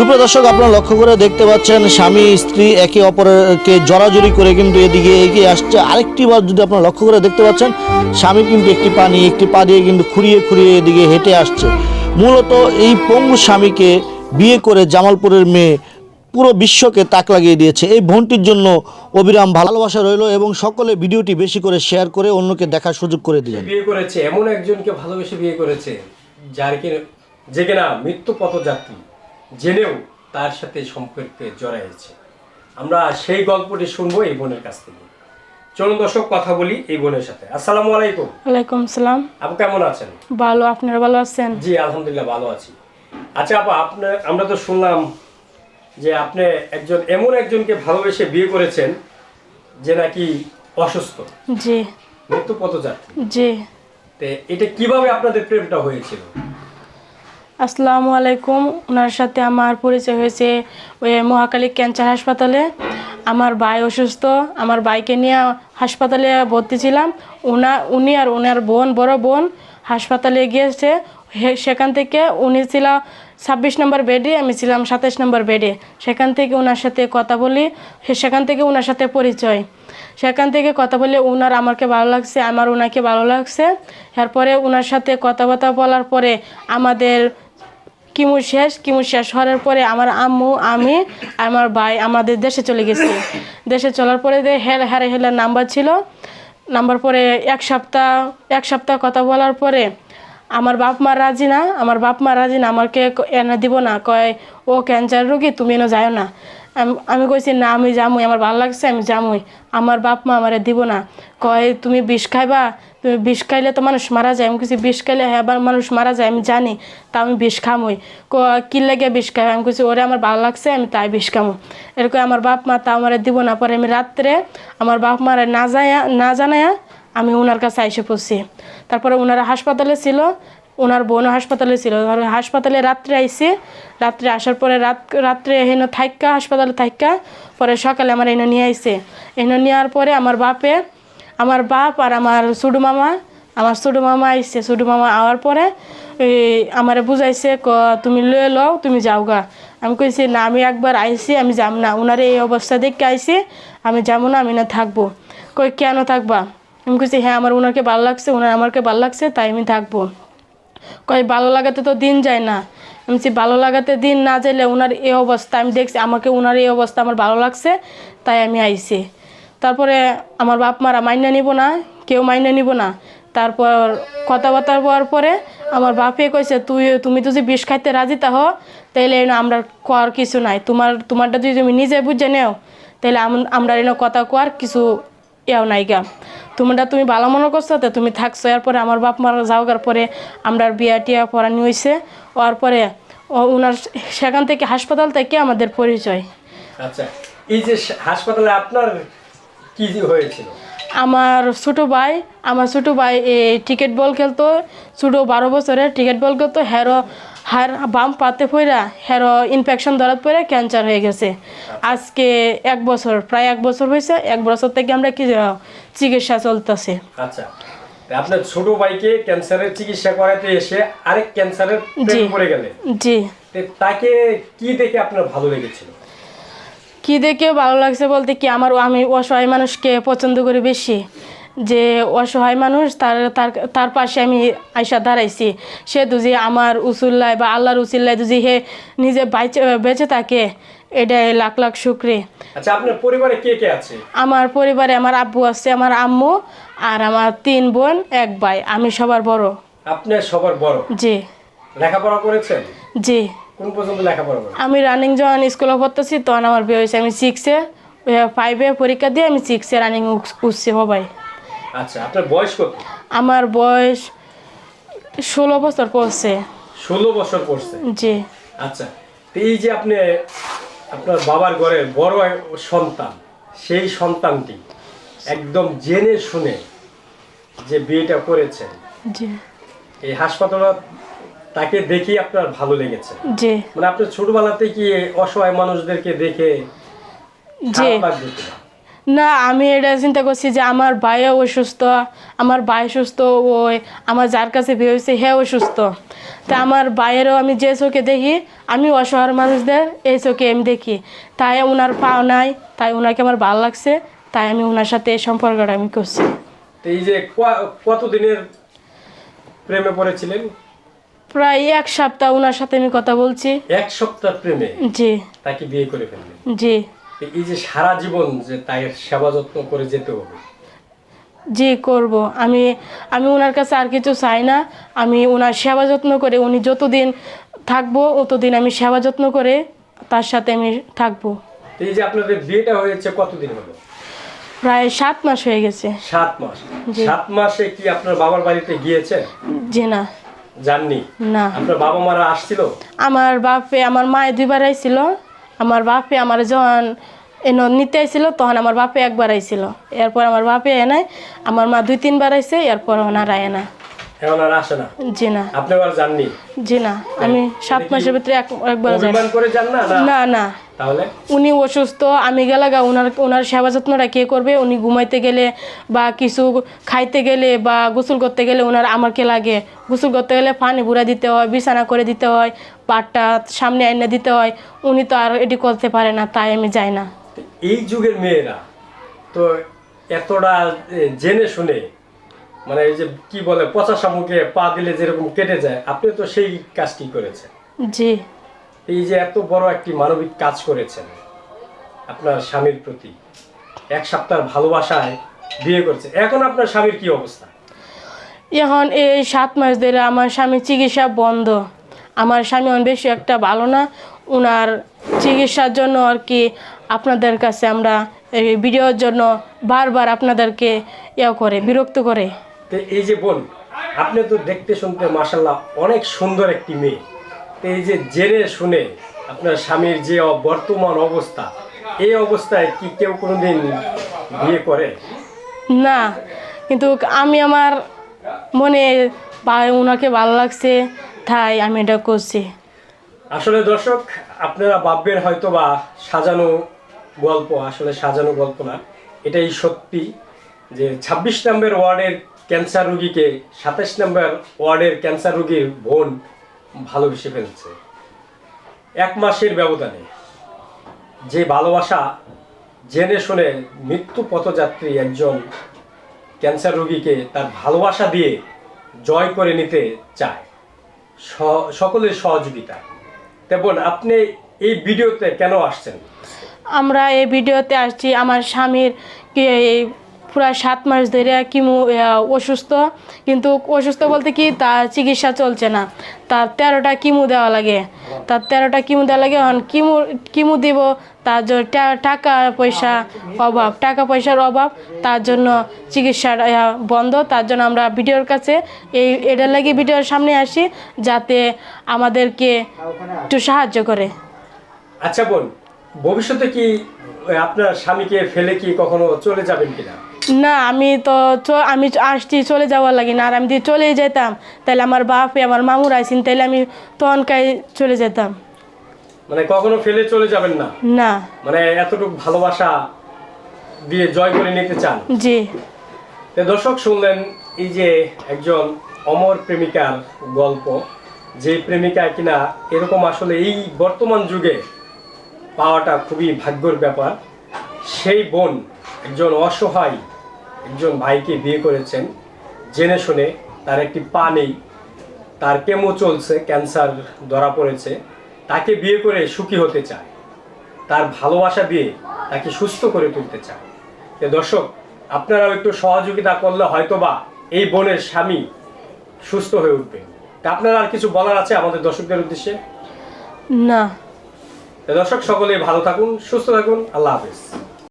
সুপ্রিয় দর্শক, আপনারা লক্ষ্য করে দেখতে পাচ্ছেন স্বামী, স্ত্রী একে অপরকে জড়াজড়ি করে কিন্তু এদিকে এগিয়ে আসছে। আরেকটি বার যদি আপনারা লক্ষ্য করে দেখতে পাচ্ছেন, স্বামী কিন্তু একটি পা নিয়ে একটি পা দিয়ে কিন্তু খুঁড়িয়ে খুঁড়িয়ে এদিকে হেঁটে আসছে। মূলত এই পঙ্গু স্বামীকে বিয়ে করে জামালপুরের মেয়ে পুরো বিশ্বকে তাক লাগিয়ে দিয়েছে। এই বোনটির জন্য অবিরাম ভালোবাসা রইল এবং সকলে ভিডিওটি বেশি করে শেয়ার করে অন্যকে দেখার সুযোগ করে দিলেন। বিয়ে করেছে, এমন একজনকে ভালোবেসে বিয়ে করেছে, যার কি যে কিনা মৃত্যু পথযাত্রী জেনেও তার সাথে সম্পর্কে জড়াইছে আমরা সেই গল্পটি শুনব এই বোনের কাছ থেকে। চলুন দর্শক কথা বলি এই বোনের সাথে। আসসালামু আলাইকুম। ওয়ালাইকুম সালাম। আপু কেমন আছেন? ভালো আপনারা ভালো আছেন? জি আলহামদুলিল্লাহ ভালো আছি। আচ্ছা আপা আপনার আমরা তো শুনলাম যে আপনি একজন এমন একজনকে ভালোবেসে বিয়ে করেছেন যে নাকি অসুস্থ। জি। মৃত্যু পথযাত্রী। জি। তে এটা কীভাবে আপনাদের প্রেমটা হয়েছিল? আসসালামু আলাইকুম। ওনার সাথে আমার পরিচয় হয়েছে ওই মহাকালী ক্যান্সার হাসপাতালে। আমার ভাই অসুস্থ, আমার ভাইকে নিয়ে হাসপাতালে ভর্তি ছিলাম। ওনা, উনি আর ওনার বোন, বড় বোন হাসপাতালে গিয়েছে। সেখান থেকে উনি ছিল ছাব্বিশ নম্বর বেডে, আমি ছিলাম সাতাশ নম্বর বেডে। সেখান থেকে ওনার সাথে কথা বলি সেখান থেকে ওনার সাথে পরিচয়। সেখান থেকে কথা বলে ওনার আমাকে ভালো লাগছে, আমার ওনাকে ভালো লাগছে। এরপরে ওনার সাথে কথাবার্তা বলার পরে আমাদের কিমু শেষ কিমু শেষ হওয়ার পরে আমার আম্মু, আমি আমার ভাই আমাদের দেশে চলে গেছি। দেশে চলার পরে যে হেল হারে হেলার নাম্বার ছিল, নাম্বার পরে এক সপ্তাহ এক সপ্তাহ কথা বলার পরে আমার বাপ মা রাজি না, আমার বাপ মা রাজি না, আমাকে এনে দিব না, কয়, ও ক্যান্সার রোগী, তুমি এনে যাও না। আম- আমি কইছি, না, আমি যামুই, আমার ভালো লাগছে, আমি যামুই। আমার বাপ মা আমারে দিব না। কয়, তুমি বিষ খাইবা? তুমি বিষ খাইলে তো মানুষ মারা যায়। আমি কিছু বিষ খাইলে হ্যাঁ মানুষ মারা যায়, আমি জানি, তা আমি বিষ খামই। ক কি লাগে বিষ খাই আমি কিছু ওরে, আমার ভালো লাগছে, আমি তাই বিষ খামো। এরকম আমার বাপ মা তা আমারে দিব না। পরে আমি রাত্রে আমার বাপ মারে না যায়, না জানায়া আমি ওনার কাছে আইসে পড়ছি। তারপরে ওনারা হাসপাতালে ছিল ওনার বোন হাসপাতালে ছিল। হাসপাতালে রাত্রে আইসে রাত্রে আসার পরে রাত, রাত্রে হেন থাইকা, হাসপাতালে থাইকা, পরে সকালে আমার এনে নিয়ে আইসে এনে নেওয়ার পরে আমার বাপে, আমার বাপ আর আমার ছোটো মামা, আমার ছোটো মামা আইসে ছোটো মামা আওয়ার পরে আমারে বুঝাইছে, ক, তুমি লয়ে লও, তুমি যাও গা আমি কইছি, না, আমি একবার আইসি আমি যাম না। ওনার এই অবস্থা দেখে আইসি আমি যাব না, আমি না থাকব। কই, কেন থাকবা? আমি কইছি হ্যাঁ আমার ওনাকে ভালো লাগছে ওনার আমাকে ভালো লাগছে, তাই আমি থাকব। কয়, ভালো লাগাতে তো দিন যায় না। আমি ভালো লাগাতে দিন না যাইলে ওনার এই অবস্থা। আমি দেখছি, আমাকে ওনার এই অবস্থা আমার ভালো লাগছে, তাই আমি আইছি। তারপরে আমার বাপ মারা মাইনা নিব না, কেউ মাইনা নিব না। তারপর কথাবার্তা হওয়ার পরে আমার বাপে কইছে, তুই, তুমি তো যে বিষ খাইতে রাজি তাহ তাইলে এনে আমরা কর কিছু নাই। তোমার, তোমারটা যদি তুমি নিজে বুঝে নেও তাহলে আম- আমরা এনে কথা কর, কিছু এও নাই গা। তোমরা তুমি ভালো মনে করছ তো তুমি থাকছো এরপরে আমার বাপ মারা যাওয়ার পরে আমরা বিয়া টিয়া পড়ানি হয়েছে ওর পরে ওনার সেখান থেকে হাসপাতাল থেকে আমাদের পরিচয়। আচ্ছা এই যে হাসপাতালে আপনার কি হয়েছিল? আমার ছোটো ভাই আমার ছোটো ভাই এই ক্রিকেট বল খেলতো ছোটো বারো বছরের ক্রিকেট বল খেলতো হেরো হার বাম পাতে পড়া হেরো ইনফেকশন ধরাত পড়ে ক্যান্সার হয়ে গেছে। আজকে এক বছর প্রায় এক বছর হয়েছে এক বছর থেকে আমরা কি চিকিৎসা চলতেছে। আচ্ছা আপনার ছোট ভাইকে ক্যান্সারের চিকিৎসা করাতে এসে আরেক ক্যান্সারের প্রেমে জি। পড়ে গেলেন জি। তাকে কি দেখে আপনার ভালো লেগেছিল? কি দেখে ভালো লাগছে বলতে কি আমার আমি অসহায় মানুষকে পছন্দ করি বেশি। যে অসহায় মানুষ তার তার তার পাশে আমি আইসা দাঁড়াইছি। সে দুজি আমার উসুল্লায় বা আল্লাহর উসুল্লায় দুজি হে নিজে বেঁচে থাকে এটাই লাখ লাখ শুক্রে। আচ্ছা আপনার পরিবারে কে কে আছে? আমার পরিবারে আমার আব্বু আছে আমার আম্মু আর আমার তিন বোন এক ভাই। আমি সবার বড়। আপনি সবার বড়? জি। লেখাপড়া করেছেন? জি। কোন পর্যন্ত লেখাপড়া করেন? আমি রানিং যখন স্কুলে পড়তেছি তখন আমার বিয়ে হয়েছে আমি সিক্সে ফাইভে পরীক্ষা দিয়ে আমি সিক্সে রানিং উঠছি সবাই আচ্ছা আপনার বয়স কত? আমার বয়স ষোলো বছর পড়ছে। ষোলো বছর পড়ছে? জি। আচ্ছা এই যে আপনি আপনার বাবার ঘরের বড় সন্তান সেই সন্তানটি একদম জেনে শুনে যে বিয়েটা করেছেন জি। এই হাসপাতাল তাকে দেখি আপনার ভালো লেগেছে? জি। মানে আপনার ছোটবেলাতে কি অসহায় মানুষদেরকে দেখে জি? না আমি এটা চিন্তা করছি যে আমার ভাইও অসুস্থ আমার ভাই সুস্থ ওই আমার যার কাছে বিয়ে হয়েছে হ্যাঁ অসুস্থ। তা আমার ভাইয়েরও আমি যে চোখে দেখি আমি অসহায় মানুষদের এই চোখে আমি দেখি। তাই ওনার পাও নাই তাই ওনাকে আমার ভালো লাগছে তাই আমি ওনার সাথে এই সম্পর্কটা আমি করছি। এই যে কতদিনের প্রেমে পড়েছিলেন? প্রায় এক সপ্তাহ ওনার সাথে আমি কথা বলছি। এক সপ্তাহ প্রেমে? জি। তাকে বিয়ে করে ফেললেন? জি। এই যে সারা জীবন যে তাই সেবা যত্ন করে যেতে হবে। জি করব। আমি আমি ওনার কাছে আর কিছু চাই না। আমি ওনার সেবা যত্ন করে উনি যতদিন থাকব ততদিন আমি সেবা যত্ন করে তার সাথে আমি থাকব। এই যে আপনাদের বিয়েটা হয়েছে কতদিন হলো? প্রায় সাত মাস হয়ে গেছে। সাত মাস। জি। সাত মাসে কি আপনার বাবার বাড়িতে গিয়েছেন জি না। যাননি? না। আপনার বাবা মারা আসছিল? আমার বাপে আমার মায়ে দুইবার আইছিল। আমার বাপে আমার যখন এন নিতে আইছিল, তখন আমার বাপে একবার আইছিল। এরপর আমার বাপে এ নাই আমার মা দুই তিনবার আইছে, এরপর ওনারা এনে। এখন আর আসে না। জি না। আপনি আর যাননি? জি না আমি সাত মাসের ভিতরে এক একবার যাই। করে যান না? না। না না। তাহলে? উনি অসুস্থ আমি গেলাগা ওনার ওনার সেবা যত্নটা কে করবে? উনি ঘুমাইতে গেলে বা কিছু খাইতে গেলে বা গোসল করতে গেলে ওনার আমাকে লাগে? গোসল করতে গেলে পানি বুড়া দিতে হয় বিছানা করে দিতে হয় পাটটা সামনে এনে দিতে হয়। উনি তো আর এটি করতে পারে না তাই আমি যাই না। এই যুগের মেয়েরা তো এতটা জেনে শুনে মানে এই যে কি বলে পচা শামুকে পা দিলে যেরকম কেটে যায় আপনি তো সেই কাজটি করেছেন? জি। এই যে এত বড় একটি মানবিক কাজ করেছেন আপনার স্বামীর প্রতি এক সপ্তাহ ভালোবাসায় বিয়ে করছে এখন আপনার স্বামীর কি অবস্থা? এখন এই সাত মাস ধরে আমার স্বামীর চিকিৎসা বন্ধ আমার স্বামী অনেক বেশি একটা ভালো না ওনার চিকিৎসার জন্য আর কি আপনাদের কাছে আমরা এই ভিডিওর জন্য বারবার আপনাদেরকে ইয়ে করে বিরক্ত করে। তো এই যে বোন আপনি তো দেখতে শুনতে মাসাল্লাহ অনেক সুন্দর একটি মেয়ে। তো এই যে জেনে শুনে আপনার স্বামীর যে বর্তমান অবস্থা এই অবস্থায় কি কেউ কোনোদিন বিয়ে করে? না কিন্তু আমি আমার মনে ওনাকে ভালো লাগছে তাই আমি এটা করছি। আসলে দর্শক আপনারা ভাববেন হয়তো বা সাজানো গল্প আসলে সাজানো গল্প না এটাই সত্যি যে ছাব্বিশ নম্বর ওয়ার্ডের ক্যান্সার রুগীকে সাতাশ নম্বর ওয়ার্ডের ক্যান্সার রুগীর বোন ভালোবেসে ফেলছে। এক মাসের ব্যবধানে। যে ভালোবাসা, জেনে শুনে মৃত্যু পথযাত্রী একজন ক্যান্সার রোগীকে তার ভালোবাসা দিয়ে জয় করে নিতে চায়। সকলের সহযোগিতা। তেমন আপনি এই ভিডিওতে কেন আসছেন? আমরা এই ভিডিওতে আসছি, আমার স্বামীর প্রায় সাত মাস ধরে কিমু অসুস্থ। কিন্তু অসুস্থ বলতে কি তার চিকিৎসা চলছে না। তার তেরোটা কিমু দেওয়া লাগে। তার তেরোটা কিমু দেওয়া লাগে, এখন কিমু কিমু দিব, তার জন্য টাকা পয়সা অভাব। টাকা পয়সার অভাব, তার জন্য চিকিৎসা বন্ধ। তার জন্য আমরা ভিডিওর কাছে এই, এটার লাগে ভিডিওর সামনে আসি, যাতে আমাদেরকে একটু সাহায্য করে। আচ্ছা বোন, ভবিষ্যতে কি, আপনার স্বামীকে ফেলে কি কখনো চলে যাবেন কিনা? না আমি তো আমি আসছি চলে যাওয়ার লাগে না। আর আমি যদি চলেই যেতাম তাহলে আমার বাপে আমার মামুর আইসিন তাহলে আমি তখনকাই চলে যেতাম। মানে কখনো ফেলে চলে যাবেন না? না। মানে এতটুকু ভালোবাসা দিয়ে জয় করে নিতে চান? জি। তো দর্শক শুনলেন এই যে একজন অমর প্রেমিকার গল্প যে প্রেমিকা কিনা এরকম আসলে এই বর্তমান যুগে পাওয়াটা খুবই ভাগ্যর ব্যাপার। সেই বোন একজন অসহায় একজন ভাইকে বিয়ে করেছেন। জেনে শুনে তার একটি পা নেই। তার কেমো চলছে ক্যান্সার ধরা পড়েছে। তাকে বিয়ে করে সুখী হতে চায়। তার ভালোবাসা দিয়ে তাকে সুস্থ করে তুলতে চায়। তো দর্শক আপনারাও একটু সহযোগিতা করলে হয়তোবা এই বোনের স্বামী সুস্থ হয়ে উঠবেন তা আপনারা আর কিছু বলার আছে আমাদের দর্শকদের উদ্দেশ্যে? না। দর্শক সকলেই ভালো থাকুন সুস্থ থাকুন। আল্লাহ হাফেজ।